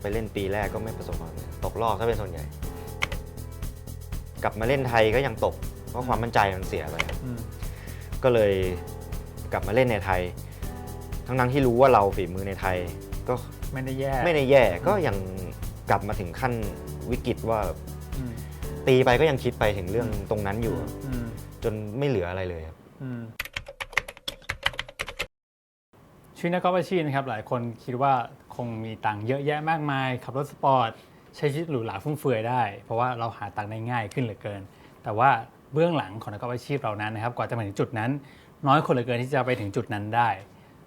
ไปเล่นปีแรกก็ไม่ประสบความสำเร็จตกรอบถ้าเป็นส่วนใหญ่ กลับมาเล่นไทยก็ยังตก เพราะความมั่นใจมันเสียไปครับอืมก็เลยกลับมาเล่นในไทย ทั้งนั้นที่รู้ว่าเราฝีมือในไทยก็ไม่ได้แย่ไม่ได้แย่ก็ยังกลับมาถึงขั้นวิกฤตว่าอืม ตีไปก็ยังคิดไปถึงเรื่องตรงนั้นอยู่ครับอืมจนไม่เหลืออะไรเลยครับ อืมชีวิตนักกอล์ฟอาชีพนะครับ หลายคนคิดว่า คงมีตังค์เยอะแยะมากมาย ขับรถสปอร์ตใช้ชีวิตหรูหราฟุ่มเฟือยได้ เพราะว่าเราหาตังค์ได้ง่ายขึ้นเหลือเกิน แต่ว่าเบื้องหลังของนักกอล์ฟอาชีพเรานั้นนะครับกว่าจะมาถึงจุดนั้น น้อยคนเหลือเกินที่จะไปถึงจุดนั้นได้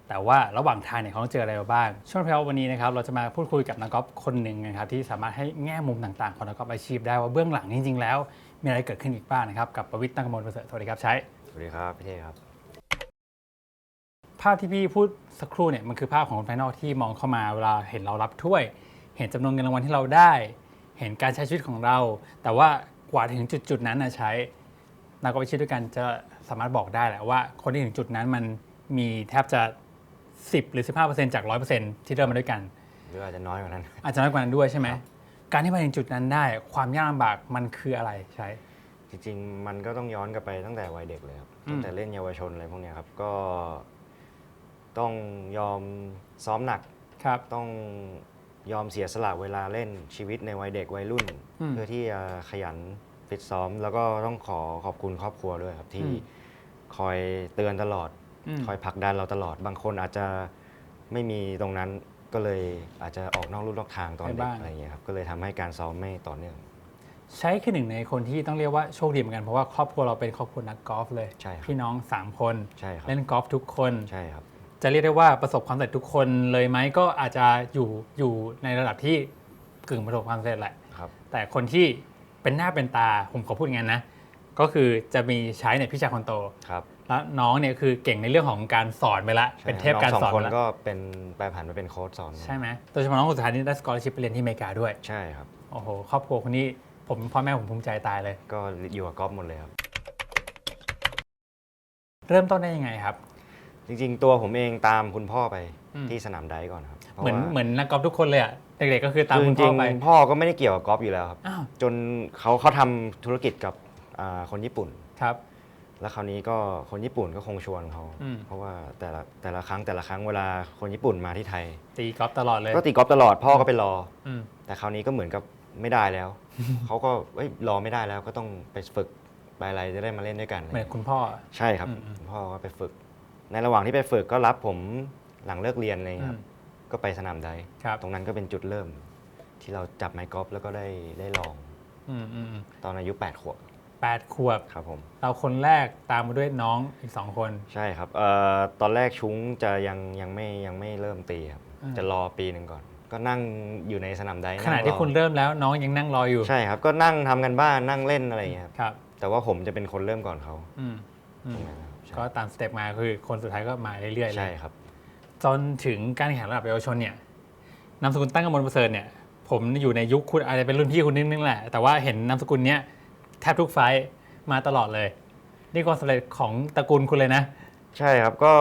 แต่ว่าระหว่างทางเนี่ยเขาต้องเจออะไรบ้าง ช่วงเพลวันนี้นะครับเราจะมาพูดคุยกับนักกอล์ฟคนหนึ่งนะครับที่สามารถให้แง่มุมต่างๆของนักกอล์ฟอาชีพได้ว่าเบื้องหลังจริงๆแล้วมีอะไรเกิดขึ้นอีกบ้างนะครับกับประวิตรตั้งกมลประเสริฐสวัสดีครับใช้สวัสดีครับพี่เทครับ ภาพที่พี่พูดสักครู่เนี่ยมันคือภาพของคนภายนอกที่มองเข้ามาเวลาเห็นเรารับถ้วย เห็นจำนวนเงินรางวัลที่เราได้ เห็นการใช้ชีวิตของเรา แต่ว่ากว่าถึงจุดๆนั้นนะใช้นักกอล์ฟอาชีพด้วยกันจะสามารถบอกได้แหละว่า คนที่ถึงจุดนั้นมันมีแทบจะ 10 หรือ 15%จาก 100%ที่เริ่มมาด้วยกันหรืออาจจะน้อยกว่านั้น อาจจะน้อยกว่านั้นด้วยใช่ไหมครับการที่มาถึงจุดนั้นได้ ความยากลำบากมันคืออะไรใช้จริงๆมันก็ต้องย้อนกลับไปตั้งแต่วัยเด็กเลยครับอืมตั้งแต่เล่นเยาวชนอะไรพวกเนี้ยครับก็ ต้องยอมซ้อมหนัก ครับ ต้องยอมเสียสละเวลาเล่นชีวิตในวัยเด็กวัยรุ่น อืมเพื่อที่จะขยันฟิตซ้อม แล้วก็ต้องขอขอบคุณครอบครัวด้วยครับ ที่อืม คอยเตือนตลอดอืมคอยผลักดันเราตลอด บางคนอาจจะไม่มีตรงนั้นก็เลยอาจจะออกนอกลู่นอกทางตอนไปเด็กบ้างอะไรอย่างเงี้ยครับ ก็เลยทำให้การซ้อมไม่ต่อเนื่อง ใช้คือหนึ่งในคนที่ต้องเรียกว่าโชคดีเหมือนกันเพราะว่าครอบครัวเราเป็นครอบครัวนักกอล์ฟเลย ใช่ครับ พี่น้อง3คน ใช่ครับ เล่นกอล์ฟทุกคน ใช่ครับ จะเรียกได้ว่าประสบความสำเร็จทุกคนเลยไหมก็อาจจะอยู่อยู่ในระดับที่กึ่งประสบความสำเร็จแหละครับ แต่คนที่เป็นหน้าเป็นตาผมขอพูดอย่างนั้นนะ ก็คือจะมีใช้เนี่ยพี่ชายคนโตครับแล้วน้องเนี่ยคือเก่งในเรื่องของการสอนไปละใช่เป็นเทพน้องการสองสอนคนไปละก็เป็นแปลผันมาเป็นโค้ชสอนใช่ไหมโดยเฉพาะน้องคนสุดท้ายนี่ได้สกอร์ชิพไปเรียนที่อเมริกาด้วยใช่ครับโอ้โหครอบครัวคนนี้ผมพ่อแม่ผมภูมิใจตายเลย ก็อยู่กับกอล์ฟหมดเลยครับ เริ่มต้นได้ยังไงครับ จริง ๆ ตัวผมเองตามคุณพ่อไปอืม ที่สนามไดก่อนครับพราะเหมือนว่าเหมือนนักกอล์ฟทุกคนเลยอะเด็กๆก็คือตามคือคุณจพ่ริองไปๆพ่อก็ไม่ได้เกี่ยวกับกอล์ฟอยู่แล้วครับ อ้าวจนเขาเขาทำธุรกิจกับอ่าคนญี่ปุ่น ครับ แล้วคราวนี้ก็คนญี่ปุ่นก็คงชวนเขาอืม เพราะว่าแต่ละแต่ละครั้งแต่ละครั้งเวลาคนญี่ปุ่นมาที่ไทย ตีกอล์ฟตลอดเลยก็ตีกอล์ฟตลอดพ่อก็ไปรอ อืม แต่คราวนี้ก็เหมือนกับไม่ได้แล้ว เขาก็เอ้ยรอไม่ได้แล้วก็ต้องไปฝึกไปอะไรจะได้มาเล่นด้วยกันเหมือนคุณพ่อ ใช่ครับอืมอืม พ่อก็ไปฝึก ในระหว่างที่ไปฝึกก็รับผมหลังเลิกเรียนอะไรอย่างอืเลยคมรับ ก็ไปสนามไดครับ ตรงนั้นก็เป็นจุดเริ่ม ที่เราจับไม้กอล์ฟแล้วก็ได้ได้ลอง อืมอืมอืมตอนอายุ8ขวบแปดขวบ ครับผม เราคนแรกตามมาด้วยน้องอีกสองคน ใช่ครับเอ่อตอนแรกชุ้งจะยังยังไม่ยังไม่เริ่มตีครับ อืม จะรอปีหนึ่งก่อน ก็นั่งอยู่ในสนามไดขณะนั่งรอที่คุณเริ่มแล้วน้องยังนั่งรออยู่ใช่ครับ ก็นั่งทำกันบ้านนั่งเล่นอะไรอย่างเงี้ยครับ ครับ แต่ว่าผมจะเป็นคนเริ่มก่อนเขาอืมอืตรมงนั้นนะครับใช่ ก็ตามสเต็ปมาคือคนสุดท้ายก็มาเรื่อยๆเลใช่ยครับ จนถึงการแข่งขันระดับเยาวชนเนี่ยนามสกุลตั้งกมลประเสริฐเนี่ย ผมอยู่ในยุคคุณอาจจะเป็นรุ่นพี่คุณนิดนึงแหละ แต่ว่าเห็นนามสกุลเนี้ยแทบทุกไฟท์มาตลอดเลย นี่ความสำเร็จของตระกูลคุณเลยนะ ใช่ครับก็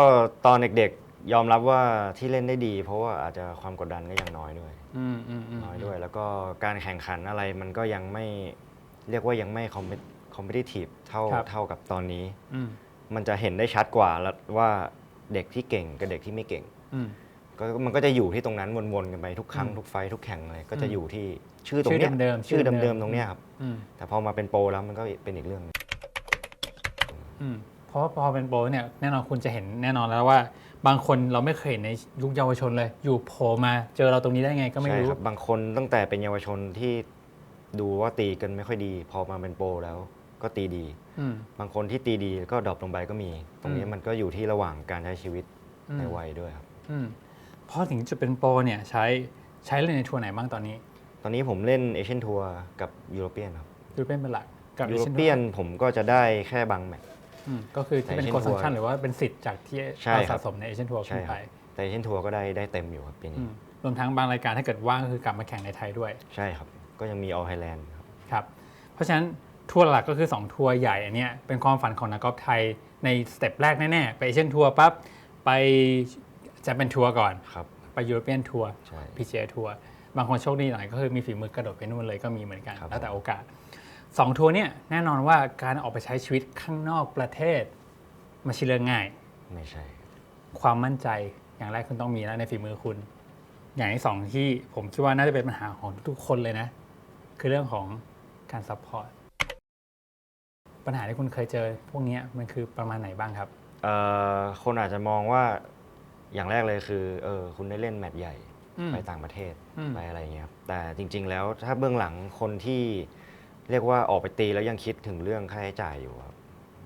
ตอนเด็กๆยอมรับว่าที่เล่นได้ดี เพราะว่าอาจจะความกดดันก็ยังน้อยด้วย อืมอืมอืมน้อยด้วย แล้วก็การแข่งขันอะไรมันก็ยังไม่เรียกว่ายังไม่คอมเพลทีฟเท่าเท่ากับตอนนี้ อืม มันจะเห็นได้ชัดกว่าแล้วว่าเด็กที่เก่งกับเด็กที่ไม่เก่งอืมก็มันก็จะอยู่ที่ตรงนั้นวนๆกันไปทุกครั้งอืมทุกไฟท์ทุกแข่งเลยก็จะอืมอยู่ที่ชื่อตรงเนี้ยชื่อเดิมๆชื่ชื่ออเดิมๆเดิมๆตรงเนี้ยครับอืมแต่พอมาเป็นโปรแล้วมันก็เป็นอีกเรื่องหนึงอืมเพราะว่าพอเป็นโปรเนี่ยแน่นอนคุณจะเห็นแน่นอนแล้วว่า บางคนเราไม่เคยเห็นในยุคเยาวชนเลย อยู่โผล่มาเจอเราตรงนี้ได้ไงก็ไม่ใช่รู้ครับบางคนตั้งแต่เป็นเยาวชนที่ดูว่าตีกันไม่ค่อยดี พอมาเป็นโปรแล้วก็ตีดีอืม บางคนที่ตีดีก็ดรอปลงไปก็มี ตรงนี้อืมมันก็อยู่ที่ระหว่างการใช้ชีวิตอืมในวัยด้วยครับอืมพอถึงจุดเป็นโปรเนี่ยใช้ใช้เล่นในทัวร์ไหนบ้างตอนนี้ ตอนนี้ผมเล่นเอเชียนทัวร์กับยูโรเปียนครับยูโรเปียนเป็นหลักกับยูโร Asian เปียน Tour ผมก็จะได้แค่บางแมตช์อืมก็คือที่เป็นแต่โค Asian ซัง Tour ชันหรือว่าเป็นสิทธิ์จากที่ใช่เราครัสะบสมในเอเชียนทัวร์ใช่ขึ้นคไปรับแต่เอเชียนทัวร์ก็ได้ได้เต็มอยู่ครับปีอืนี้มรวมทั้งบางรายการถ้าเกิดว่างก็คือกลับมาแข่งในไทยด้วย ใช่ครับ ก็ยังมีออ l ไทยแลนด์ครับครับ เพราะฉะนั้น ทัวร์หลักก็คือ 2 ทัวร์ใหญ่อันเนี้ยเป็นความฝันของนักกอล์ฟไทยในสเต็ปแรกแน่ๆ ไปเอเชียนทัวร์ปั๊บไปจะเป็นทัวร์ก่อน ครับ ไปยูโรเปียนทัวร์ใช่ PGA ทัวร์บางคนโชคดีหน่อยก็คือมีฝีมือกระโดดไปนู่นเลยก็มีเหมือนกัน ครับ แล้วแต่โอกาสสองทัวร์เนี่ยแน่นอนว่าการออกไปใช้ชีวิตข้างนอกประเทศไม่ใช่เรื่องง่าย ไม่ใช่ ความมั่นใจอย่างแรกคุณต้องมีแล้วในฝีมือคุณ อย่างที่สองที่ผมคิดว่าน่าจะเป็นปัญหาของทุกคนเลยนะ คือเรื่องของการซัพพอร์ต ปัญหาที่คุณเคยเจอ พวกเนี้ยมันคือประมาณไหนบ้างครับ เอ่อคนอาจจะมองว่าอย่างแรกเลยคือเออคุณได้เล่นแมตช์ใหญ่อืมไปต่างประเทศอืม ไปอะไรอย่างเงี้ยครับแต่จริง ๆ แล้วถ้าเบื้องหลังคนที่เรียกว่าออกไปตีแล้วยังคิดถึงเรื่องค่าใช้จ่ายอยู่ครับ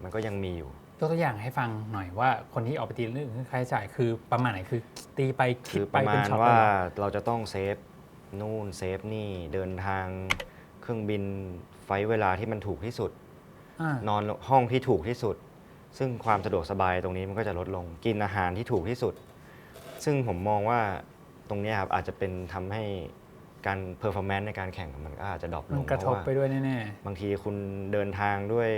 มันก็ยังมีอยู่ ยกตัวอย่างให้ฟังหน่อยว่าคนที่ออกไปตีเรื่องค่าใช้จ่ายคือประมาณไหนคือ ตีไปคิคืดอไปประมาเป็นณช็อตว่าเลยเหรอเราจะต้องเซฟนู่นเซฟนี่เดินทางเครื่องบินไฟล์เวลาที่มันถูกที่สุด อ่านอนห้องที่ถูกที่สุด ซึ่งความสะดวกสบายตรงนี้มันก็จะลดลงกินอาหารที่ถูกที่สุด ซึ่งผมมองว่าตรงเนี้ยครับอาจจะเป็นทำให้การเพอร์ฟอร์แมนซ์ในการแข่งมันก็อาจจะดรอปลมันงกระเพทราะบว่าไปด้วยแน่ บางทีคุณเดินทางด้วย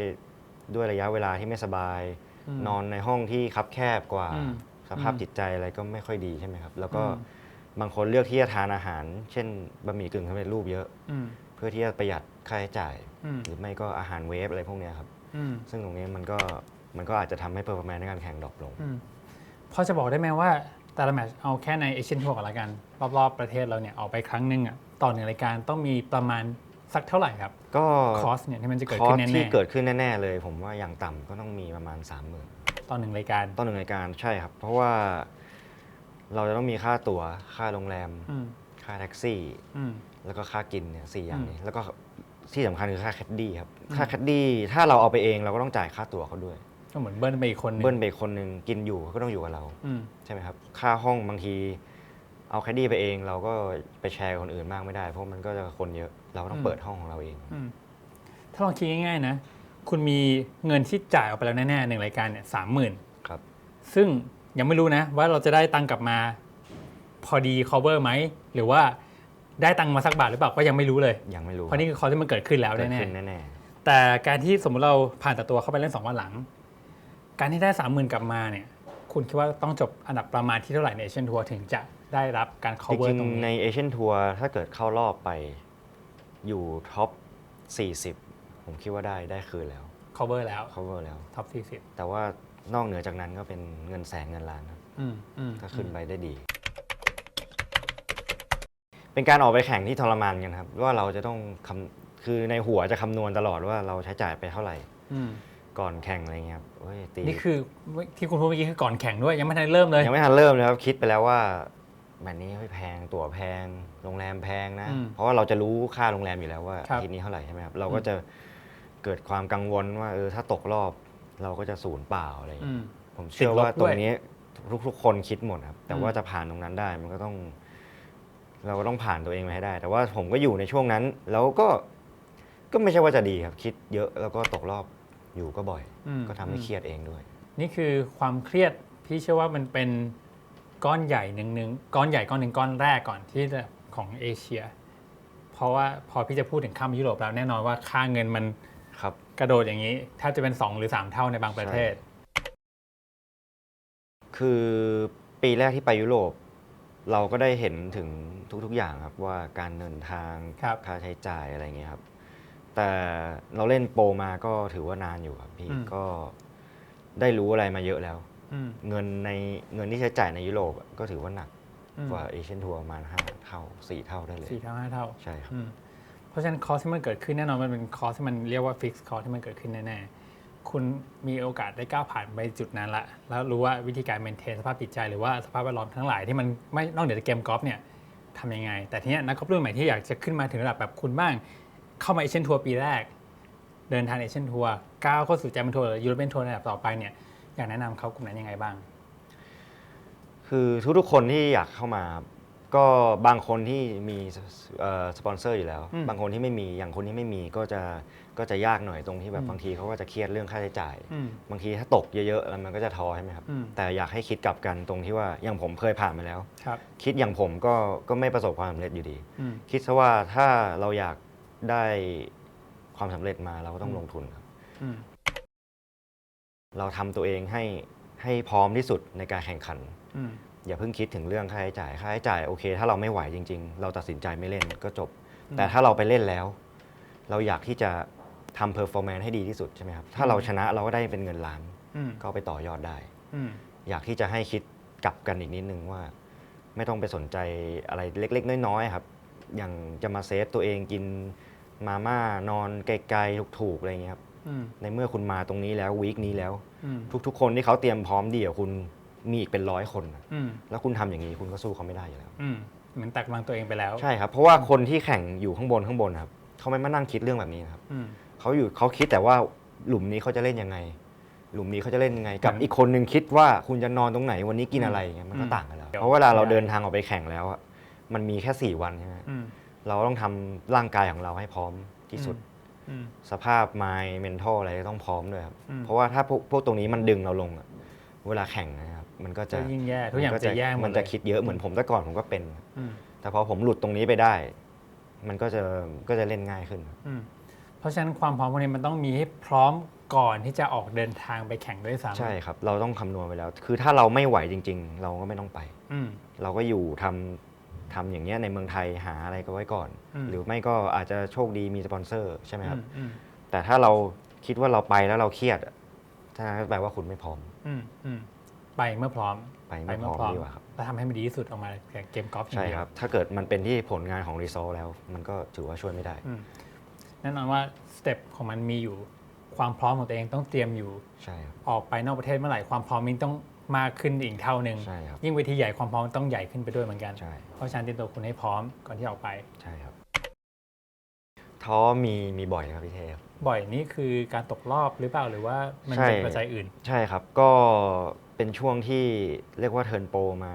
ด้วยระยะเวลาที่ไม่สบาย อืมนอนในห้องที่คับแคบกว่าอืมสภาพอืมจิตใจอะไรก็ไม่ค่อยดีใช่ไหมครับ แล้วก็อืม บางคนเลือกที่จะทานอาหาร เช่นบะหมี่กึ่งสำเร็จรูปเยอะ ๆอืม เพื่อที่จะประหยัดค่าใช้จ่าย อืม หรือไม่ก็อาหารเวฟอะไรพวกเนี้ยครับ อืมซึ่งตรงนี้มันก็มันก็อาจจะทำให้เพอร์ฟอร์แมนซ์ในการแข่งดรอปลง อืมพอจะบอกได้ไหมว่าแต่ละแมตช์เอาแค่ในเอเชียนทัวร์ก่อนละกัน รอบๆประเทศเราเนี่ยออกไปครั้งหนึ่งอะต่อหนึ่งรายการต้องมีประมาณสักเท่าไหร่ครับก็คอสเนี่ยที่มันจะเกิดคอขึ้ร์สนแน่ที่เกิดขึ้นแน่ๆเลย ผมว่าอย่างต่ำก็ต้องมีประมาณ 3 0,000ื่นๆต่อหนึ่งรายการต่อหนึ่งรายการใช่ครับ เพราะว่าเราจะต้องมีค่าตั๋วค่าโรงแรม อืม ค่าแท็กซี่ อืม แล้วก็ค่ากินเนี่ยสี่อย่างอืมนี้ แล้วก็ที่สำคัญคือค่าแคดดี้ครับอืมค่าแคดดี้ถ้าเราเอาไปเองเราก็ต้องจ่ายค่าตั๋วเขาด้วย ก็เหมือนเบิ้ลไปอีกคนหนึงเบิ้ลไปอีกคนหนึ่งกินอยู่เขาก็ต้องอยู่กับเรา อืม ใช่ไหมครับ ค่าห้องบางที เอาแคดดี้ไปเองเราก็ไปแชร์กับคนอื่นมากไม่ได้ เพราะมันก็จะคนเยอะเราก็ต้องเปิดห้องของเราเอง อืมถ้าลองคิดง่ายๆนะ คุณมีเงินที่จ่ายออกไปแล้วแน่ๆหนึ่งรายการเนี่ยสามหมื่นครับ ซึ่งยังไม่รู้นะ ว่าเราจะได้ตังค์กลับมา พอดี cover ไหม หรือว่าได้ตังค์มาสักบาทหรือเปล่าก็ยังไม่รู้เลย ยังไม่รู้เพราะนี่คือคอร์สที่มันเกิดขึ้นแล้วเกิดแน่ขึ้นแน่ๆแต่การที่สมมติเราผ่านแต่ตัวเข้าไปเล่นสองวันหลัง การที่ได้สามหมื่นกลับมาเนี่ย คุณคิดว่าต้องจบอันดับประมาณที่เท่าไหร่ในเอเชียนทัวร์ถึงจะได้รับการๆจ cover ริงตรงๆในนี้เอเชียนทัวร์ถ้าเกิดเข้ารอบไปอยู่ท็อป40 ผมคิดว่าได้ได้คืนแล้ว cover แล้ว cover แล้วท็อปสี่สิบแต่ว่านอกเหนือจากนั้นก็เป็นเงินแสนเงินล้านครับอืมอืมถ้าขึ้นไปได้ดี เป็นการออกไปแข่งที่ทรมานกันครับว่าเราจะต้องคำคือในหัวจะคำนวณตลอดว่าเราใช้จ่ายไปเท่าไหร่ อืมก่อนแข่งอะไรเงี้ยครับเฮ้ยตีนี่คือที่คุณพูดเมื่อกี้คือก่อนแข่งด้วยยังไม่ทันเริ่มเลยยังไม่ทันเริ่มเลยครับคิดไปแล้วว่าแบบนี้เฮ้ยแพงตั๋วแพง โรงแรมแพงนะ อืมเพราะว่าเราจะรู้ค่าโรงแรมอยู่แล้วว่าครับ อาทิตย์นี้เท่าไหร่ใช่ไหมครับเราก็จะเกิดความกังวลว่าเออถ้าตกรอบ เราก็จะศูนย์เปล่าอะไรอย่างอืเงี้ยมผมเชื่อว่าติดลบตด้รวยงนี้ทุกๆคนคิดหมดครับ แต่อืม ว่าจะผ่านตรงนั้นได้มันก็ต้อง เราก็ต้องผ่านตัวเองมาให้ได้ แต่ว่าผมก็อยู่ในช่วงนั้น แล้วก็ก็ไม่ใช่ว่าจะดีครับ คิดเยอะแล้วก็ตกรอบอยู่ก็บ่อย อืม ก็ทำให้เครียดเองด้วย นี่คือความเครียดพี่เชื่อว่ามันเป็นก้อนใหญ่หนึ่งหนึ่งก้อนใหญ่ก้อนหนึ่งก้อนแรกก่อนที่จะของเอเชีย เพราะว่าพอพี่จะพูดถึงข้ามยุโรปแล้วแน่นอนว่าค่าเงินมันครับ กระโดดอย่างนี้แทบจะเป็น 2 หรือ 3 เท่าในบางประเทศ คือปีแรกที่ไปยุโรป เราก็ได้เห็นถึงทุก ๆ อย่างครับว่าการเดินทางครับ ค่าใช้จ่ายอะไรเงี้ยครับ แต่เราเล่นโปรมาก็ถือว่านานอยู่ครับพี่อืม ก็ได้รู้อะไรมาเยอะแล้ว อืมเงินในเงินที่ใช้จ่ายในยุโรปอะก็ถือว่าหนักอืมกว่าเอเชียนทัวร์ประมาณห้าเท่าสี่เท่าได้เลย สี่เท่าห้าเท่าใช่ครับ อืมเพราะฉะนั้นคอร์สที่มันเกิดขึ้นแน่นอนมันเป็นคอร์สที่มันเรียกว่าฟิกซ์คอร์สที่มันเกิดขึ้นแน่ๆ คุณมีโอกาสได้ก้าวผ่านไปจุดนั้นละ แล้วรู้ว่าวิธีการเมนเทนสภาพจิตใจหรือว่าสภาพแวดล้อมทั้งหลายที่มันไม่นอกเหนือจากเกมกอล์ฟเนี่ยทำยังไง แต่ทีนี้นักกอล์ฟรุ่นใหม่ที่อยากจะขึ้นมาถึงระดับแบบคุณบ้าง เข้ามาเอเชียนทัวร์ปีแรก เดินทางเอเชียนทัวร์ก้าวเข้าสู่แจมทัวร์หรือยูโรเปียนทัวร์ในระดับต่อไปเนี่ยอยากแนะนำเขากลุ่มนั้นยังไงบ้าง คือทุกๆคนที่อยากเข้ามา ก็บางคนที่มีเอ่อสปอนเซอร์อยู่แล้ว อืมบางคนที่ไม่มีอย่างคนที่ไม่มีก็จะก็จะยากหน่อยตรงที่แบอืบม บางทีเขาก็จะเครียดเรื่องค่าใช้จ่าย อืม บางทีถ้าตกเยอะๆแล้วมันก็จะท้อใช่ไหมครับ อืม แต่อยากให้คิดกลับกันตรงที่ว่าอย่างผมเคยผ่านมาแล้ว ครับคิดอย่างผมก็ก็ไม่ประสบความสำเร็จอยู่ดี อืม คิดซะว่าถ้าเราอยากได้ความสำเร็จมาเราก็ต้องอืม ลงทุนครับ อืม เราทำตัวเองให้ให้พร้อมที่สุดในการแข่งขัน อืม อย่าเพิ่งคิดถึงเรื่องค่าใช้จ่ายค่าใช้จ่ายโอเค ถ้าเราไม่ไหวจริง ๆ เราตัดสินใจไม่เล่นก็จบ แต่ถ้าเราไปเล่นแล้ว เราอยากที่จะทำเพอร์ฟอร์แมนซ์ให้ดีที่สุดใช่ไหมครับถ้าเราชนะเราก็ได้เป็นเงินล้านอืมก็เอาไปต่อยอดได้ อืม อยากที่จะให้คิดกลับกันอีกนิดนึงว่า ไม่ต้องไปสนใจอะไรเล็ก ๆ น้อยๆครับ อย่างจะมาเซฟตัวเองกินมาม่านอนไกลๆถูกๆอะไรอย่างเงี้ยครับ อืมในเมื่อคุณมาตรงนี้แล้ววีคนี้แล้ว อืมทุกๆ คนที่เขาเตรียมพร้อมดีกว่าคุณ มีอีกเป็นร้อยคนน่ะอืมแล้วคุณทำอย่างนี้คุณก็สู้เขาไม่ได้อยู่แล้ว อืมเหมือนตักกำลังตัวเองไปแล้วใช่ครับ เพราะว่าคนที่แข่งอยู่ข้างบนข้างบนนะครับเขาไม่มานั่งคิดเรื่องแบบนี้นะครับอืม เขาอยู่เขาคิดแต่ว่าหลุมนี้เขาจะเล่นยังไง หลุมนี้เขาจะเล่นยังไง กับอืมอีกคนนึงคิดว่าคุณจะนอนตรงไหนวันนี้กินอะไรอย่างเงี้ยมันก็อืมต่างกันแล้วเดี๋ยวเพราะเวลาเราได้เดินทางออกไปแข่งแล้วอะมันมีแค่สี่วันใช่ไหมอืมเราต้องทำร่างกายของเราให้พร้อมที่สุด อืม สภาพ mind mental อะไรต้องพร้อมด้วยครับ อืม เพราะว่าถ้าพวกพวกตรงนี้มันดึงเราลงอะเวลาแข่งนะครับ มันก็จะจะยิ่งแย่ทุกอย่างมันจะแย่หมดมันจะเลยคิดเยอะเหมือนผมแต่ก่อนผมก็เป็นอืมแต่พอผมหลุดตรงนี้ไปได้ มันก็จะก็จะเล่นง่ายขึ้นอืมเพราะฉะนั้นความพร้อมพวกนี้มันต้องมีให้พร้อมก่อนที่จะออกเดินทางไปแข่งด้วยซ้ำใช่ครับ เราต้องคำนวณไปแล้ว คือถ้าเราไม่ไหวจริง ๆ เราก็ไม่ต้องไปอืมเราก็อยู่ทำทำอย่างเงี้ยในเมืองไทยหาอะไรก็ไว้ก่อนอืมหรือไม่ก็อาจจะโชคดีมีสปอนเซอร์ใช่ไหมครับอืมอืมแต่ถ้าเราคิดว่าเราไปแล้วเราเครียดอะถ้านั้นแปลว่าคุณไม่พร้อมอืมอืม ไปเมื่อพร้อมไปไม่พร้อมดีกว่าครับแล้วทำให้มันดีที่สุดออกมาจากเกมกอล์ฟอย่างใช่เดียวครับ ถ้าเกิดมันเป็นที่ผลงานของรีโซแล้ว มันก็ถือว่าช่วยไม่ได้อืมแน่นอนว่าสเต็ปของมันมีอยู่ความพร้อมของตัวเองต้องเตรียมอยู่ใช่ครับออกไปนอกประเทศเมื่อไหร่ความพร้อมมันต้องมากขึ้นอีกเท่าหนึ่งใช่ครับยิ่งเวทีใหญ่ความพร้อมต้องใหญ่ขึ้นไปด้วยเหมือนกันใช่เพราะฉะนั้นเตรียมตัวคุณให้พร้อมก่อนที่ออกไปใช่ครับท้อมีมีบ่อยครับพี่เทพบ่อยนี่คือการตกรอบหรือเปล่าหรือว่ามันใช่เป็นปัจจัยอื่น ใช่ครับก็ เป็นช่วงที่เรียกว่าเทิร์นโปรมา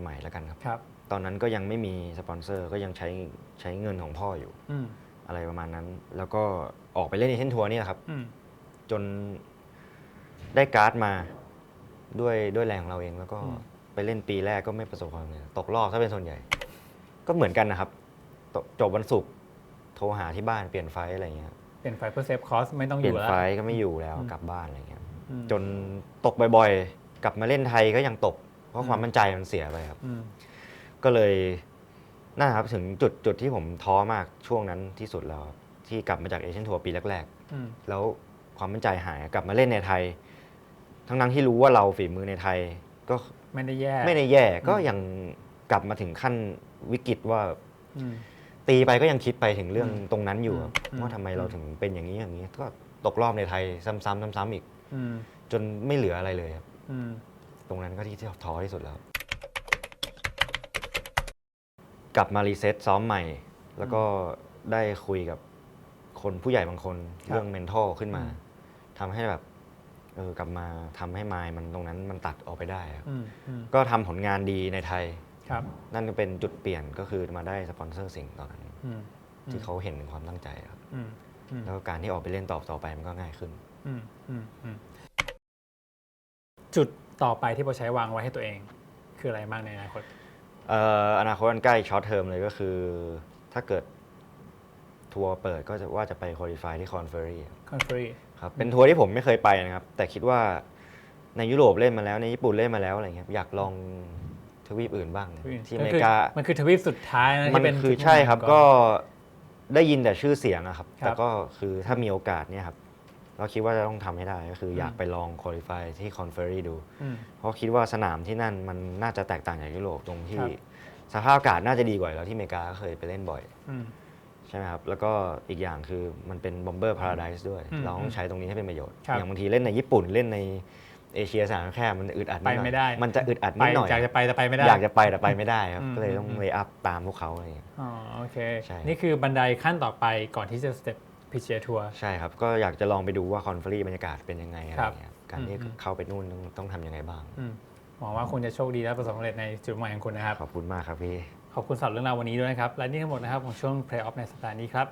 ใหม่ ๆ แล้วกันครับ ครับ ตอนนั้นก็ยังไม่มีสปอนเซอร์ก็ยังใช้ใช้เงินของพ่ออยู่ อืมอะไรประมาณนั้น แล้วก็ออกไปเล่นในเทนทัวร์นี่แหละครับ อืมจนได้การ์ดมาด้วยด้วยแรงของเราเองแล้วก็อืมไปเล่นปีแรกก็ไม่ประสบความสำเร็จตกรอบถ้าเป็นส่วนใหญ่ ก็เหมือนกันนะครับตกจบวันศุกร์โทรหาที่บ้านเปลี่ยนไฟล์อะไรเงี้ยเปลี่ยนไฟเพื่อเซฟคอสไม่ต้องอเปลี่ยยู่นแล้ว ไฟล์ก็ไม่อยู่แล้วอืม กลับบ้านอะไรเงี้ย อืมจนตกบ่อยๆ กลับมาเล่นไทยก็ยังตก เพอืราะมความมั่นใจมันเสียไปครับ อืมก็เลยน่าครับถึงจุดจุดที่ผมท้อมากช่วงนั้นที่สุดแล้วครับที่กลับมาจากเอเชียนทัวร์ปีแรกอืมๆ แล้วความมั่นใจหายกลับมาเล่นในไทย ทั้งนั้นที่รู้ว่าเราฝีมือในไทย ก็ไม่ได้แย่ไม่ได้แย่ก็อืมยังกลับมาถึงขั้นวิกฤตว่า อืม ตีไปก็ยังคิดไปถึงเรื่องอืมตรงนั้นอยู่ครับอืมว่าทำไมเราอืม ถึงเป็นอย่างนี้อย่างนี้ ก็ตกรอบในไทยซ้ำๆซ้ำๆอีก อืมจนไม่เหลืออะไรเลยครับอืม ตรงนั้นก็ที่ท้อที่สุดแล้ว กลับมารีเซ็ตซ้อมใหม่ แล้วก็ได้คุยกับคนผู้ใหญ่บางคนครับเรื่อง mental ขึ้นมาอืมทำให้แบบเออกลับมาทำให้มายมันตรงนั้นมันตัดออกไปได้ครับอืมอืมก็ทำผลงานดีในไทยครับ นั่นก็เป็นจุดเปลี่ยนก็คือมาได้สปอนเซอร์สิ่งตอนนั้นอืมที่เขาเห็นถึงความตั้งใจครับอืมอืมแล้วก็การที่ออกไปเล่นต่อต่อไปมันก็ง่ายขึ้นอืมอืมอืม จุดต่อไปที่เราใช้วางไว้ให้ตัวเอง คืออะไรบ้างในอนาคตเอ่ออนาคตอันใกล้ช็อตเทอมเลยก็คือ ถ้าเกิดทัวร์เปิดก็จะว่าจะไปคุริฟายที่คอนเฟอรี่คอนฟรีครับเป็นทัวร์ที่ผมไม่เคยไปนะครับ แต่คิดว่าในยุโรปเล่นมาแล้วในญี่ปุ่นเล่นมาแล้วอะไรเงี้ยอยากลองทวีปอื่นบ้าง ที่อเมริกา มันคือทวีปสุดท้ายนะมันที่เป็นคือจุดใช่ครับมุ่งหมายก็ได้ยินแต่ชื่อเสียงอะครับครับ แต่ก็คือถ้ามีโอกาสเนี่ยครับ เราคิดว่าจะต้องทำให้ได้ก็คืออมอยากไปลองคุริฟายที่คอนเฟอรี่ดูอืมเพราะคิดว่าสนามที่นั่นมันน่าจะแตกต่างจากยุโรปตรงที่ครับสภาพอากาศน่าจะดีกว่าแล้วที่อเมริกาก็เคยไปเล่นบ่อยอืมใช่ไหมครับ แล้วก็อีกอย่างคือมันเป็นบอมเบอร์พาราไดส์ด้วยอืมเราต้องใช้ตรงนี้ให้เป็นประโยชน์ครับอย่างบางทีเล่นในญี่ปุ่นเล่นในเอเชียสนามแคบมันอึดอัดนิดหน่อยไปไม่ได้ มันจะอึดอัดไปนิดหน่อยอยากจะไปแต่ไปไม่ได้ อยากจะไปแต่ไปไม่ได้ครับอืมก็เลยต้องอืมเลย์อัพตามพวกเขาอะไรอย่างเงี้ยอ๋อโอเคใช่นี่คือบันไดขั้นต่อไปก่อนที่จะสเต็ป พิเชียทัวร์ ใช่ครับ ก็อยากจะลองไปดูว่าคอนเฟอรี่บรรยากาศเป็นยังไงอะไรครับอย่างเงี้ยการที่อืมเข้าไปนู่นต้องต้องทำยังไงบ้างอืมหวังว่าคุณจะโชคดีและประสบความสำเร็จในจุดหมายของคุณนะครับ ขอบคุณมากครับพี่ ขอบคุณสำหรับเรื่องราววันนี้ด้วยนะครับ และนี่ทั้งหมดนะครับของช่วง Play Off ในสัปดาห์นี้ครับ